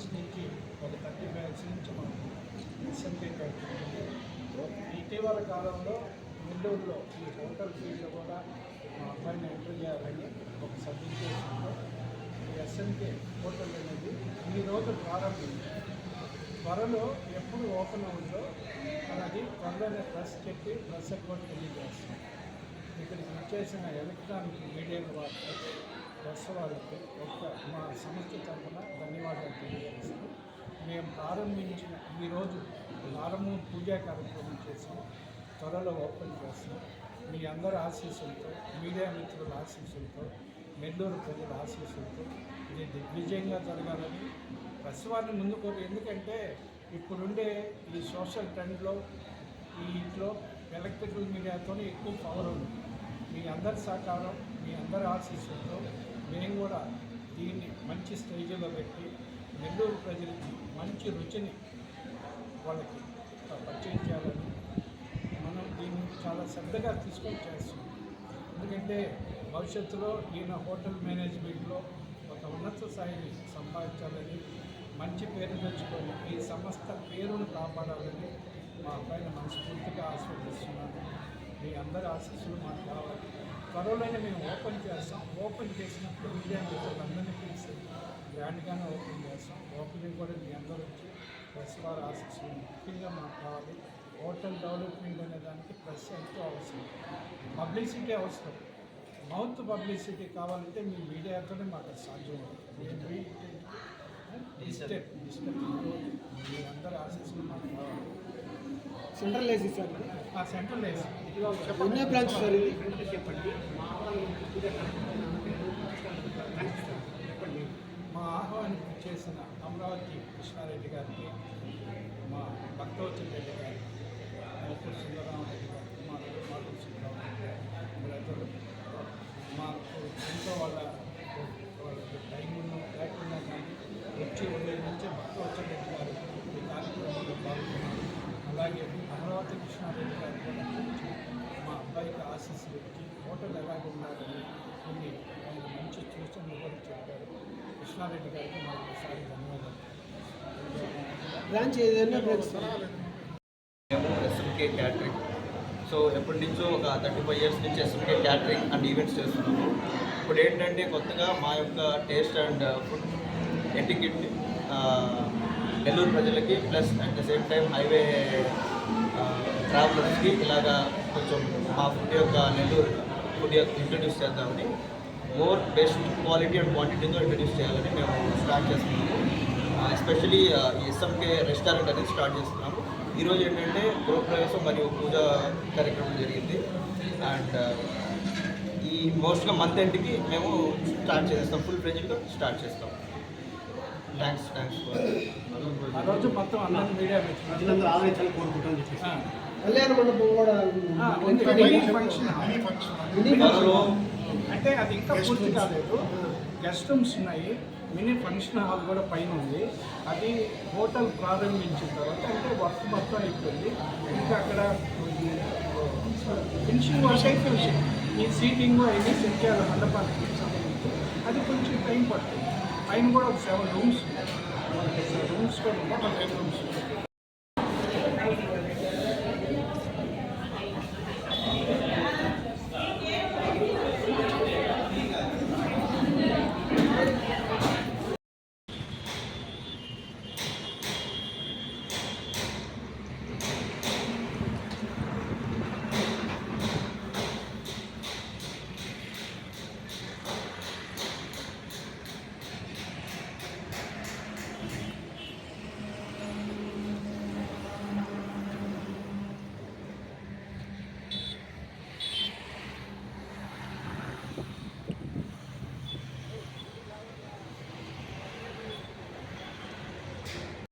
First నుంచి ఒక thirty bags నుంచి ఇటీవల కాలంలో నెల్లూరులో ఈ హోటల్ ఫీల్డ్ కూడా మా అబ్బాయిని ఎంటర్ చేయాలని ఒక సబ్జెక్ట్లో ఎస్ఎంకే హోటల్ అనేది ఈరోజు రోజు త్వరలో ఎప్పుడు ఓపెన్ అవుతుందో అన్నది త్వరలోనే ప్రెస్ చెప్పి ప్రెస్ అకౌంట్ తెలియజేస్తాం ఇక్కడికి వచ్చేసిన ఎలక్ట్రానిక్ మీడియా ద్వారా ప్రెస్ వాళ్ళకి ఒక మా సంస్థ తరఫున ధన్యవాదాలు తెలియజేస్తాం మేము ప్రారంభించిన ఈరోజు వారము పూజా కార్యక్రమం చేసి. త్వరలో ఓపెన్ చేస్తాం. మీ అందరి ఆశీస్సులతో మీడియా మిత్రుల ఆశీస్సులతో నెల్లూరు ప్రజల ఆశీస్సులతో ఇది దిగ్విజయంగా జరగాలని బస్సు వారిని ముందుకు ఎందుకంటే ఇప్పుడుండే ఈ సోషల్ ట్రెండ్లో ఈ ఇంట్లో ఎలక్ట్రికల్ మీడియాతో ఎక్కువ పవర్ ఉంది. మీ అందరి సహకారం మీ అందరి ఆశీస్సులతో మేము కూడా దీన్ని మంచి స్టేజ్లో పెట్టి నెల్లూరు ప్రజలకి మంచి రుచిని వాళ్ళకి పరిచయం చేయాలని మనం దీన్ని చాలా శ్రద్ధగా తీసుకొని చేస్తున్నాం. ఎందుకంటే భవిష్యత్తులో ఈయన హోటల్ మేనేజ్మెంట్లో ఒక ఉన్నత స్థాయిని సంపాదించాలని మంచి పేరు తెచ్చుకొని ఈ సంస్థ పేరును కాపాడాలని మా పైన మనస్ఫూర్తిగా ఆస్వాదిస్తున్నాను మీ అందరి ఆశీస్సులు మాకు కావాలి. త్వరలోనే మేము ఓపెన్ చేస్తాం. ఓపెన్ చేసినప్పుడు మీడియా మిత్రులందరినీ పిలిచి గ్రాండ్గానే ఓపెన్ చేస్తాం. ఓపెనింగ్ కూడా మీ అందరూ వచ్చి ప్రెస్ వారు ఆశిస్తుంది ముఖ్యంగా మాకు కావాలి హోటల్ డెవలప్మెంట్ అనే దానికి ప్రెస్ ఎంతో అవసరం. పబ్లిసిటీ అవసరం. మౌత్ పబ్లిసిటీ కావాలంటే మీ మీడియాతోనే మాకు సాధ్యం అవుతుంది. మీ అందరి ఆశిస్తుంది మాకు కావాలి సెంట్రల్ ఏసీ సార్. ఆ సెంట్రల్ ఏసీ. ఎన్నో బ్రాంచ్ సార్ ఇది? మా ఆహ్వానం చేసిన అమరావతి కృష్ణారెడ్డి గారికి మా భక్తవచన రెడ్డి గారికి మోపూర్ సుందరరామరెడ్డి గారికి మా సుందరరామరెడ్డి బ్రదర్ మాకు ఎంతో వాళ్ళ వాళ్ళకి టైం లేకుండా కానీ వచ్చి ఉండే నుంచే భక్తవచన రెడ్డి గారు ఈ కార్యక్రమంలో పాల్గొన్నారు అలాగే అమరావతి కృష్ణారెడ్డి గారు మా అబ్బాయికి ఆశీస్సులు ఇచ్చి హోటల్ ఎలాగ ఉండాలని కొన్ని ఆయన మంచి సూచనలు కూడా చెప్పారు. కృష్ణారెడ్డి గారికి మాకు ఒకసారి ధన్యవాదాలు. బ్రాంచ్ ఏదైనా ఎస్ఎంకే క్యాటరింగ్ సో ఎప్పటి నుంచో ఒక థర్టీ ఫైవ్ ఇయర్స్ నుంచి ఎస్ఎంకే క్యాటరింగ్ అండ్ ఈవెంట్స్ చేస్తున్నాము. ఇప్పుడు ఏంటంటే కొత్తగా మా యొక్క taste and food etiquette Nellore ప్రజలకి plus at the same time highway ట్రావెలర్స్కి ఇలాగా కొంచెం మా ఫుడ్ యొక్క నెల్లూరు ఫుడ్ యొక్క ఇంట్రడ్యూస్ చేద్దామని మోర్ బెస్ట్ క్వాలిటీ అండ్ క్వాంటిటీతో ఇంట్రడ్యూస్ చేయాలని మేము స్టార్ట్ చేస్తున్నాము. ఎస్పెషలీ ఎస్ఎంకే రెస్టారెంట్ అనేది స్టార్ట్ చేస్తున్నాము. ఈరోజు ఏంటంటే గృహప్రవేశం మరియు పూజ కార్యక్రమం జరిగింది. అండ్ ఈ మోస్ట్గా మంత్ ఎండ్కి మేము స్టార్ట్ చేస్తాం. ఫుల్ ఫ్రెజ్గా స్టార్ట్ చేస్తాం. థ్యాంక్స్ థ్యాంక్స్ ఆ రోజు మొత్తం అందరి మీడియా మిత్రులు ప్రజలందరూ ఆదరించాలని కోరుకుంటామని చెప్పేసి. కళ్యాణ మండపం కూడా ఆ, ఉంది. Mini function hall. మినీ త్వరలో అంటే అది ఇంకా పూర్తి కాలేదు. గెస్ట్ రూమ్స్ ఉన్నాయి. మినీ ఫంక్షన్ హాల్ కూడా పైన ఉంది. అది హోటల్ ప్రారంభించిన తర్వాత అంటే వర్క్ మొత్తం అయిపోయింది. ఇంకా అక్కడ ఫినిషింగ్ వర్క్ అయితే ఈ సీటింగ్ అవన్నీ సెట్ చేయాలి మండపానికి సంబంధించి. అది కొంచెం టైం పడుతుంది. పైన కూడా ఒక సెవెన్ రూమ్స్ ఉన్నాయి. రూమ్స్ కూడా ఉన్నాయి. రూమ్స్